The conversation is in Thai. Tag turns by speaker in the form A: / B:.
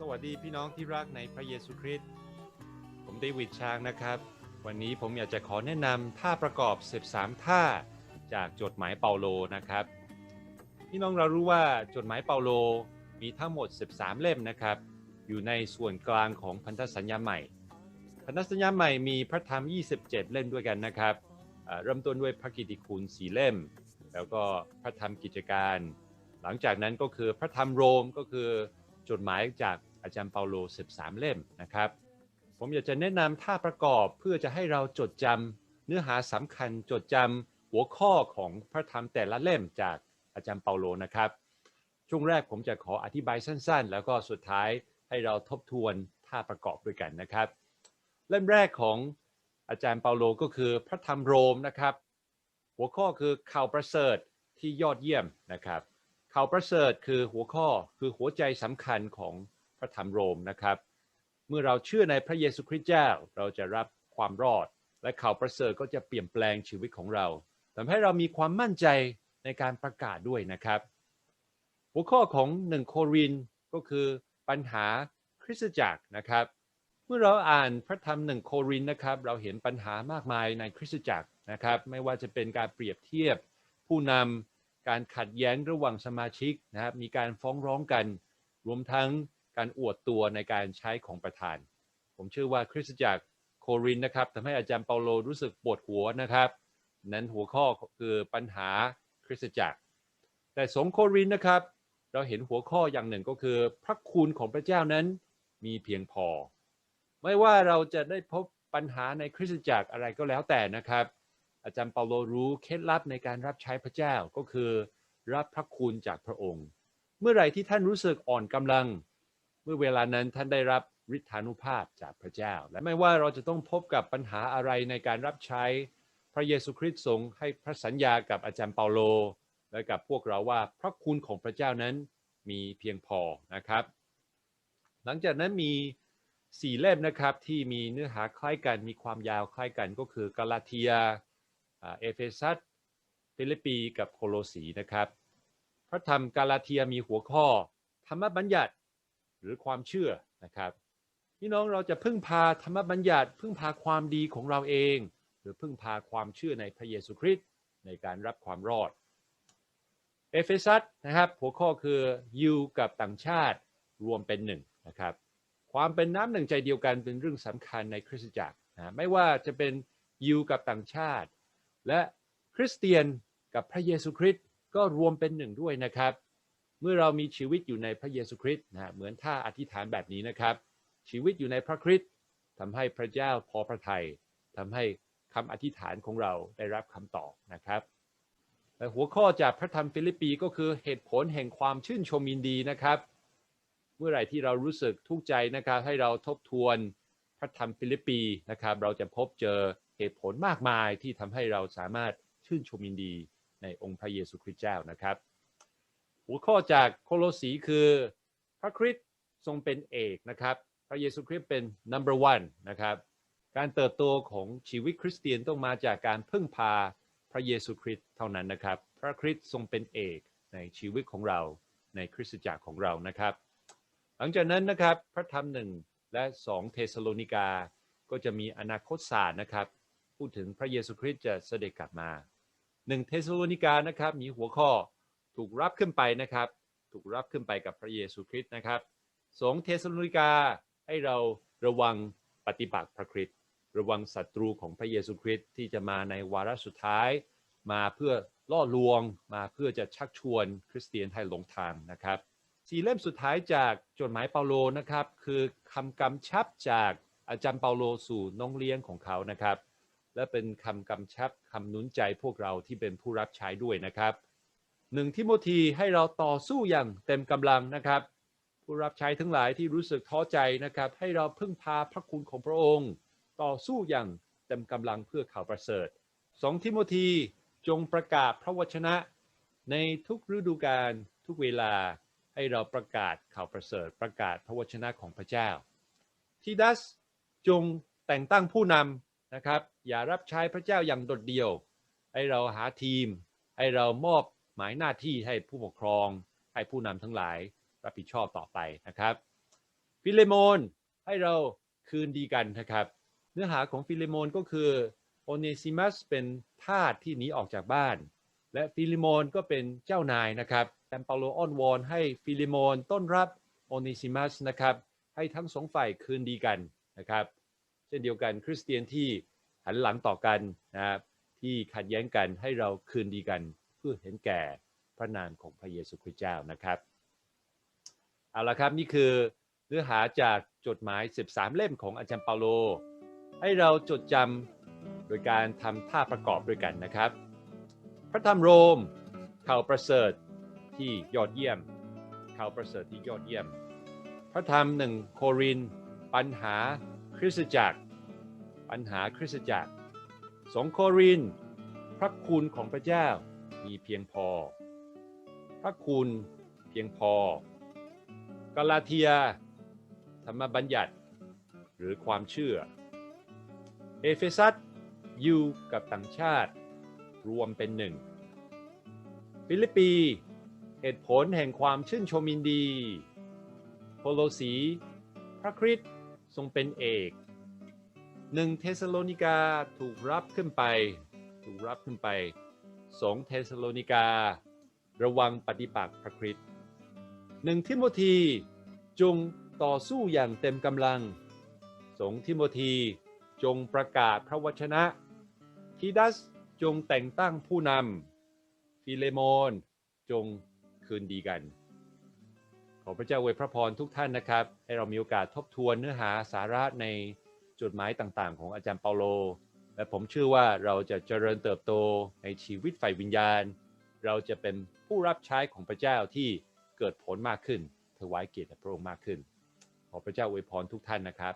A: สวัสดีพี่น้องที่รักในพระเยซูคริสต์ผมเดวิดช้างนะครับ วันนี้ผมอยากจะขอแนะนำท่าประกอบ 13 ท่าจากจดหมายเปาโลนะครับ พี่น้องเรารู้ว่าจดหมายเปาโลมีทั้งหมด 13 เล่มนะครับ อยู่ในส่วนกลางของพันธสัญญาใหม่ พันธสัญญาใหม่มีพระธรรม 27 เล่มด้วยกันนะครับเริ่มต้นด้วยพระกิติคุณ4เล่ม แล้วก็พระธรรมกิจการ หลังจากนั้นก็คือพระธรรมโรมก็คือ จดหมายจากอาจารย์เปาโล 13 เล่มนะครับ ผมอยากจะแนะนำท่าประกอบเพื่อจะให้เราจดจำเนื้อหาสำคัญจดจำหัวข้อของพระธรรมแต่ละเล่มจากอาจารย์เปาโลนะครับ ช่วงแรกผมจะขออธิบายสั้นๆ แล้วก็สุดท้ายให้เราทบทวนท่าประกอบด้วยกันนะครับ เล่มแรกของอาจารย์เปาโลก็คือพระธรรมโรมนะครับ หัวข้อคือข่าวประเสริฐที่ยอดเยี่ยมนะครับ ข่าวประเสริฐคือหัวข้อคือหัวใจสำคัญของพระธรรมโรมนะครับ เมื่อเราเชื่อในพระเยซูคริสต์เจ้าเราจะรับความรอด และข่าวประเสริฐก็จะเปลี่ยนแปลงชีวิตของเราทำให้เรามีความมั่นใจในการประกาศด้วยนะครับ หัวข้อของหนึ่งโครินก็คือปัญหาคริสตจักรนะครับ เมื่อเราอ่านพระธรรมหนึ่งโครินนะครับ เราเห็นปัญหามากมายในคริสตจักรนะครับ ไม่ว่าจะเป็นการเปรียบเทียบผู้นำ การขัดแย้งระหว่างสมาชิกนะครับ มีการฟ้องร้องกัน รวมทั้งการอวดตัวในการใช้ของประธาน ผมเชื่อว่าคริสตจักรโครินนะครับทำให้อาจารย์เปาโลรู้สึกปวดหัวนะครับ นั้นหัวข้อคือปัญหาคริสตจักร แต่สงโครินนะครับ เราเห็นหัวข้ออย่างหนึ่งก็คือ พระคุณของพระเจ้านั้นมีเพียงพอ ไม่ว่าเราจะได้พบปัญหาในคริสตจักรอะไรก็แล้วแต่นะครับ อาจารย์เปาโลรู้เคล็ดลับในการรับใช้พระเจ้าก็คือ รับพระคุณจากพระองค์ เมื่อไหร่ที่ท่านรู้สึกอ่อนกำลัง เมื่อเวลานั้นท่านได้รับฤทธานุภาพจากพระเจ้า และไม่ว่าเราจะต้องพบกับปัญหาอะไรในการรับใช้ พระเยซูคริสต์ทรงให้พระสัญญากับอาจารย์เปาโล และกับพวกเราว่าพระคุณของพระเจ้านั้นมีเพียงพอนะครับ หลังจากนั้นมีสี่เล่มนะครับที่มีเนื้อหาคล้ายกันมีความยาวคล้ายกันก็คือกาลาเทีย เอเฟซัสฟิลิปปีกับโคโลสีนะครับ พระธรรมกาลาเทียมีหัวข้อ ธรรมบัญญัติหรือความเชื่อนะครับพี่น้องเราจะพึ่งพาธรรมบัญญัติ พึ่งพาความดีของเราเอง หรือพึ่งพาความเชื่อในพระเยซูคริสต์ในการรับความรอดเอเฟซัสนะครับหัวข้อคือยูกับต่างชาติรวมเป็นหนึ่งนะครับความเป็นน้ำหนึ่งใจเดียวกันเป็นเรื่องสำคัญในคริสตจักรนะไม่ว่าจะเป็นยูกับต่างชาติ และคริสเตียนกับพระเยซูคริสต์ก็รวมเป็นหนึ่งด้วยนะครับ เมื่อเรามีชีวิตอยู่ในพระเยซูคริสต์นะเหมือนท่าอธิษฐานแบบนี้นะครับ ชีวิตอยู่ในพระคริสต์ทำให้พระเจ้าพอพระทัยทำให้คำอธิษฐานของเราได้รับคำตอบนะครับและหัวข้อจากพระธรรมฟิลิปปีก็คือเหตุผลแห่งความชื่นชมยินดีนะครับ เมื่อไหร่ที่เรารู้สึกทุกข์ใจนะครับ ให้เราทบทวนพระธรรมฟิลิปปีนะครับ เราจะพบเจอ เหตุผลมากมายที่ทำให้เราสามารถชื่นชมยินดีในองค์พระเยซูคริสต์เจ้านะครับ หัวข้อจากโคโลสีคือพระคริสต์ทรงเป็นเอกนะครับ พระเยซูคริสต์เป็น number one นะครับ การเติบโตของชีวิตคริสเตียนต้องมาจากการพึ่งพาพระเยซูคริสต์เท่านั้นนะครับ พระคริสต์ทรงเป็นเอกในชีวิตของเราในคริสตจักรของเรานะครับ หลังจากนั้นนะครับพระธรรมหนึ่งและสองเทสโลนิกา ก็จะมีอนาคตศาสตร์นะครับ พูดถึงพระเยซูคริสต์จะเสด็จกลับมาหนึ่งเทสโลนิกานะครับมีหัวข้อถูกรับขึ้นไปนะครับ ถูกรับขึ้นไปกับพระเยซูคริสต์นะครับสองเทสโลนิกาให้เราระวังปฏิบัติพระคริสต์ระวังศัตรูของพระเยซูคริสต์ที่จะมาในวาระสุดท้าย มาเพื่อล่อลวงมาเพื่อจะชักชวนคริสเตียนให้หลงทางนะครับสี่เล่มสุดท้ายจากจดหมายเปาโลนะครับ คือคำกำชับจากอาจารย์เปาโลสู่น้องเลี้ยงของเขานะครับ และเป็นคำกำชับคำนุนใจพวกเราที่เป็นผู้รับใช้ด้วยนะครับหนึ่งทิโมธีให้เราต่อสู้อย่างเต็มกำลังนะครับ ผู้รับใช้ทั้งหลายที่รู้สึกท้อใจนะครับ ให้เราพึ่งพาพระคุณของพระองค์ ต่อสู้อย่างเต็มกำลังเพื่อข่าวประเสริฐสองทิโมธีจงประกาศพระวจนะ ในทุกฤดูกาลทุกเวลาให้เราประกาศข่าวประเสริฐ ประกาศพระวจนะของพระเจ้าทีดัสจงแต่งตั้งผู้นำ นะครับ อย่ารับใช้พระเจ้าอย่างโดดเดี่ยว ให้เราหาทีม ให้เรามอบหมายหน้าที่ให้ผู้ปกครอง ให้ผู้นำทั้งหลายรับผิดชอบต่อไปนะครับฟิเลโมนให้เราคืนดีกันนะครับ เนื้อหาของฟิเลโมนก็คือโอเนซิมัสเป็นทาสที่หนีออกจากบ้าน และฟิลิโมนก็เป็นเจ้านายนะครับแอมเปาโลอ้อนวอนให้ฟิลิโมนต้อนรับโอเนซิมัสนะครับ ให้ทั้งสองฝ่ายคืนดีกันนะครับ ช่นเดียวกันคริสเตียนที่หันหลังต่อกันนะครับที่ขัดแย้งกันให้เราคืนดีกันเพื่อเห็นแก่พระนามของพระเยซูคริสต์เจ้านะครับเอาละครับนี่คือเนื้อหาจากจดหมาย 13 เล่มของอาจารย์เปาโล ให้เราจดจำโดยการทำท่าประกอบด้วยกันนะครับ พระธรรมโรมข่าวประเสริฐที่ยอดเยี่ยมข่าวประเสริฐที่ยอดเยี่ยม พระธรรมหนึ่งโครินปัญหาคริสตจักร ปัญหาคริสตจักร สงโคริน พระคุณของพระเจ้ามีเพียงพอ พระคุณเพียงพอกาลาเทีย ธรรมบัญญัติ หรือความเชื่อ เอเฟซัสอยู่กับต่างชาติ รวมเป็นหนึ่ง ฟิลิปปีเหตุผลแห่งความชื่นชมินดี โคโลสี พระคริสต์ทรงเป็นเอก หนึ่งเทสโลนิกาถูกรับขึ้นไป ถูกรับขึ้นไปสองเทสโลนิกา ระวังปฏิปักษ์พระคริสต์หนึ่งทิโมธีจงต่อสู้อย่างเต็มกำลังสองทิโมธีจงประกาศพระวจนะทีดัสจงแต่งตั้งผู้นำฟิเลโมน จงคืนดีกัน ขอพระเจ้าอวยพระพรทุกท่านนะครับ ให้เรามีโอกาสทบทวนเนื้อหาสาระใน จดหมายต่างๆ ของอาจารย์เปาโล และผมเชื่อว่าเราจะเจริญเติบโตในชีวิตฝ่ายวิญญาณ เราจะเป็นผู้รับใช้ของพระเจ้าที่เกิดผลมากขึ้นถวายเกียรติแด่พระองค์มากขึ้น ขอพระเจ้าอวยพรทุกท่านนะครับ